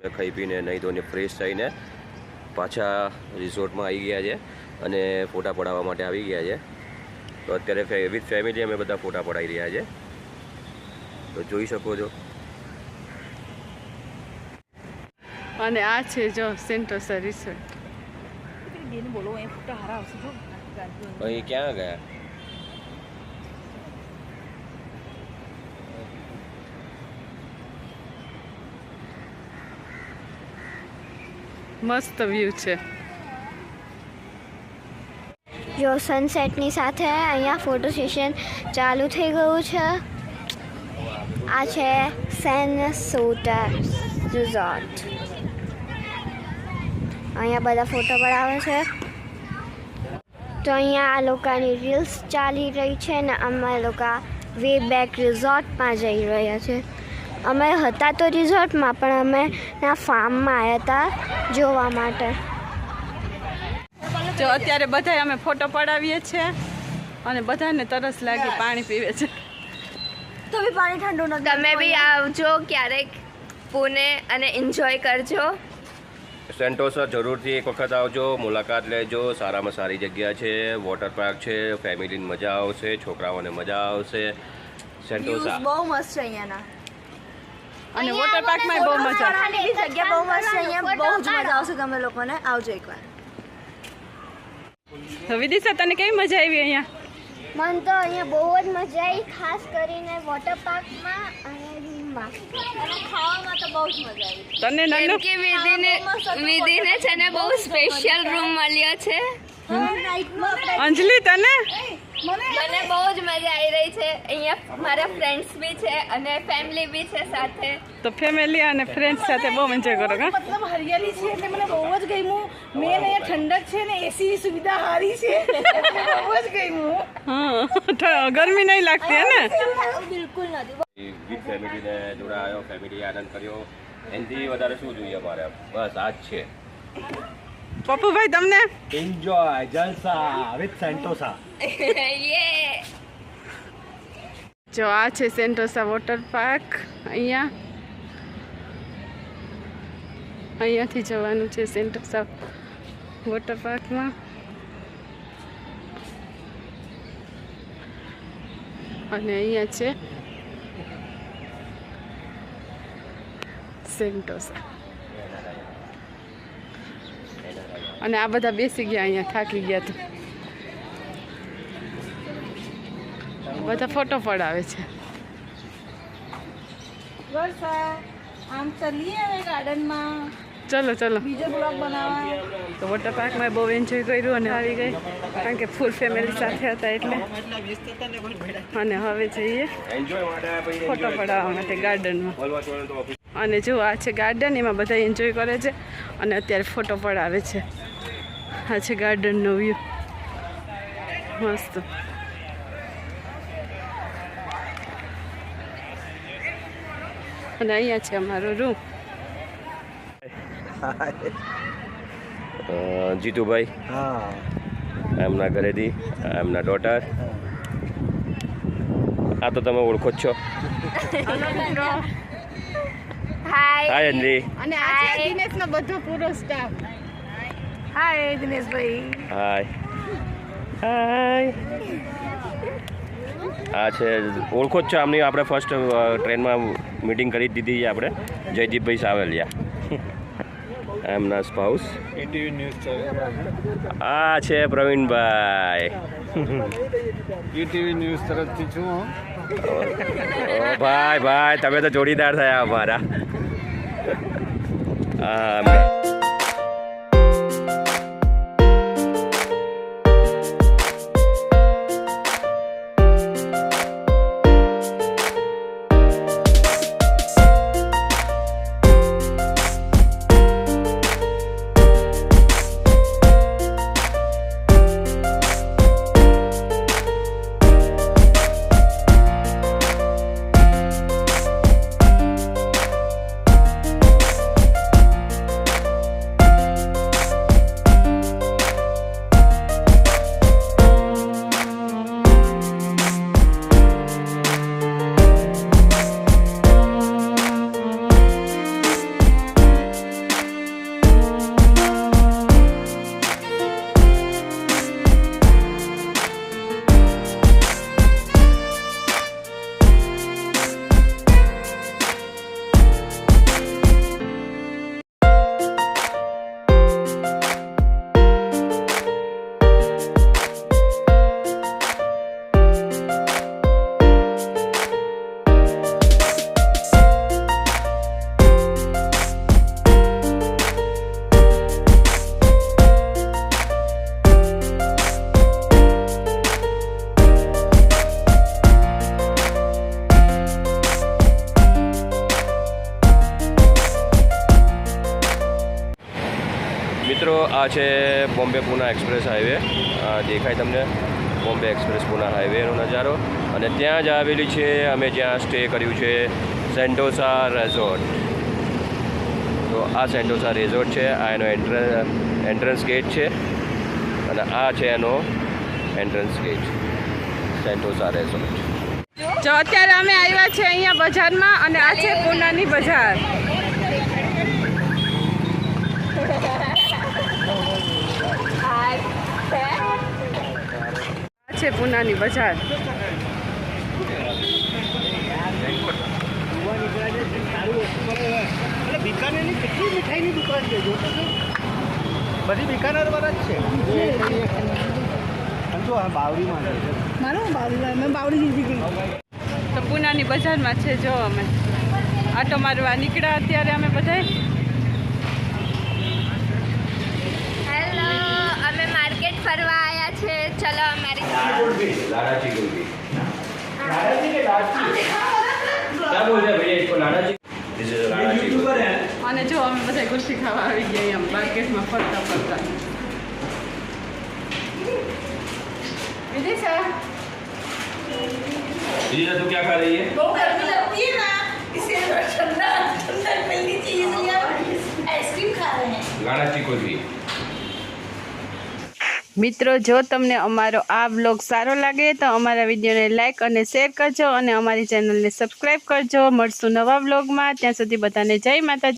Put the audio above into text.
અમે ખાઈ પીને નહીં ધોઈને ફ્રેશ થઈને પાછા રિસોર્ટમાં આવી ગયા છે અને ફોટા પડાવવા માટે આવી ગયા છે. તો અત્યારે વિથ ફેમિલી અમે બધા ફોટા પડાવી રહ્યા છે. તો જોઈ શકો છો. અને આ છે જો સેન્ટોસા રિસોર્ટ બેન બોલો એ ફોટા હારા આવશે જો. અહીં ક્યાં ગયા? મસ્ત વ્યૂ છે. જો સનસેટની સાથે અહીંયા ફોટો સેશન ચાલુ થઈ ગયું છે. આ છે સેન સોટા રિઝોર્ટ અહીંયા બધા ફોટો પડાવે છે. તો અહીંયા આ લોકોની રીલ્સ ચાલી રહી છે ને અમે લોકો વે બેક રિઝોર્ટમાં જઈ રહ્યા છે. અમે હતા તો રિઝોર્ટમાં પણ અમે ના ફાર્મમાં આવ્યા હતા જોવા માટે. જો અત્યારે બધા અમે ફોટો પડાવીએ છીએ અને બધાને તરસ લાગી પાણી પીવે છે. તો બી પાણી ઠંડુ નથી તમે બી આવજો ક્યારેક પુણે અને એન્જોય કરજો. સેન્ટોસા જરૂરથી એક વખત આવજો મુલાકાત લેજો સારામાં સારી જગ્યા છે વોટર પાર્ક છે ફેમિલીને મજા આવશે છોકરાઓને મજા આવશે. સેન્ટોસા. બહુ મસ્ત છે અહીંયાના. અને વોટર પાર્કમાં બહુ મજા. આવે બી જગ્યા બહુ મસ્ત છે અહીંયા બહુ જ મજા આવશે તમે લોકોને. આવજો એકવાર. તો વિદિશા તને કેવી મજા આવી અહીંયા? મન તો અહીંયા બહુ જ મજા આવી ખાસ કરીને વોટર પાર્કમાં અને રૂમમાં અને ખાવામાં તો બહુ જ મજા આવી. તને કેમ કે વિધિને વિધિને છે ને બહુ સ્પેશિયલ રૂમ મળ્યો છે. અંજલિ તને મને બહુ જ મજા આવી રહી છે અહીંયા મારા ફ્રેન્ડ્સ બી છે અને ફેમિલી બી છે સાથે. તો ફેમિલી અને ફ્રેન્ડ્સ સાથે બહુ એન્જોય કરો કા મતલબ હરિયાળી છે એટલે મને બહુ જ ગમ્યું. મેન અહીંયા ઠંડક છે ને એસી સુવિધા સારી છે. બહુ જ ગમ્યું. હા ઠ- ગરમી નહીં લાગતી હે ને? બિલકુલ નથી. વિથ ફેમિલીને જોડે આવ્યો ફેમિલી આનંદ કર્યો. એનાથી વધારે શું જોઈએ અમારે? બસ આ જ છે. પપ્પુભાઈ તમને? એન્જોય જલસા વિથ સેન્ટોસા યે જો આ છે સેન્ટોસા વોટર પાર્ક. અહીંયા. અહીંયાથી જવાનું છે સેન્ટોસા વોટર પાર્કમાં. અને અહીંયા છે સેન્ટોસા અને આ બધા બેસી ગયા, અહીંયા થાકી ગયા તો. બધા ફોટો પડાવે છે. આમ ચલીએ હવે ગાર્ડનમાં ચલો ચલો. બીજો બ્લોગ બનાવવા. તો વોટર પાર્કમાં બહુ એન્જોય કર્યું અને આવી ગઈ. કારણ કે ફૂલ ફેમિલી સાથે હતા એટલે. અને હવે જઈએ ફોટો પડાવવા માટે ગાર્ડનમાં અને જો આ છે ગાર્ડન એમાં બધા એન્જોય કરે છે. અને અત્યારે ફોટો પડાવે છે. આ છે ગાર્ડનનો વ્યૂ મસ્ત. અને અહીંયા છે અમારો રૂમ. જીતુભાઈ. હા. એમના ઘરેથી એમના ડોટર આ તો તમે ઓળખો જ છો. હાય હાય અંજલી અને આ છે દિનેશનો બધો પૂરો સ્ટાફ હાય દિનેશભાઈ. હાય હાય આ છે ઓળખો જ છો આમની આપણે ફર્સ્ટ ટ્રેનમાં મીટિંગ કરી દીધી છે આપણે. જયદીપભાઈ સાવલિયા. એમના સ્પાઉસ આ છે પ્રવીણભાઈ. ઈટીવી ન્યૂઝ તરફથી છું ઓ ભાઈ ભાઈ તમે તો જોડીદાર થયા અમારા. આ મિત્રો, આ છે બોમ્બે પુના એક્સપ્રેસ હાઈવે. દેખાય તમને બોમ્બે એક્સપ્રેસ પુના હાઈવેનો નજારો. અને ત્યાં જ આવેલી છે, અમે જ્યાં સ્ટે કર્યું છે સેન્ટોસા રેઝોર્ટ તો આ સેન્ટોસા રેઝોર્ટ છે, આ એનો એન્ટ્રન્સ ગેટ છે. અને આ છે એનો એન્ટ્રન્સ ગેટ સેન્ટોસા રેઝોર્ટ જો, અત્યારે અમે આવ્યા છે અહીંયા બજારમાં અને આ છે પૂનાની બજાર આ છે પૂનાની બજાર. બિકાનેરની કેટલી મીઠાઈની દુકાન છે જો બધી બિકાનેર વાળા જ છે. જો આ બાવરીમાં છે. મારું બાવડી મેં બાવડી જીતી ગઈ. તો પૂનાની બજારમાં છે જો અમે. આટો મારવા નીકળ્યા અત્યારે અમે બધા અમારી लाडाची कुल्फी लाडाची के लाडची क्या बोल रहे हैं भैया इसको लाडाची दिस इज लाडाची कुल्फी અને જો અમે બધા ગુલ્ફી ખાવા આવી ગયા એમ માર્કેટમાં ફરતા ફરતા વિદિશા दीदी तू क्या खा रही है बहुत गर्मी लगती है ना इसलिए ठंडा ठंडा मिलनी चाहिए इसलिए हम आइसक्रीम खा रहे हैं लाडाची कुल्फी મિત્રો, જો તમને અમારો આ બ્લોગ સારો લાગે તો અમારા વિડીયોને લાઇક અને શેર કરજો અને અમારી ચેનલને સબસ્ક્રાઈબ કરજો. મળશું નવા બ્લોગમાં ત્યાં સુધી બધાને જય માતાજી.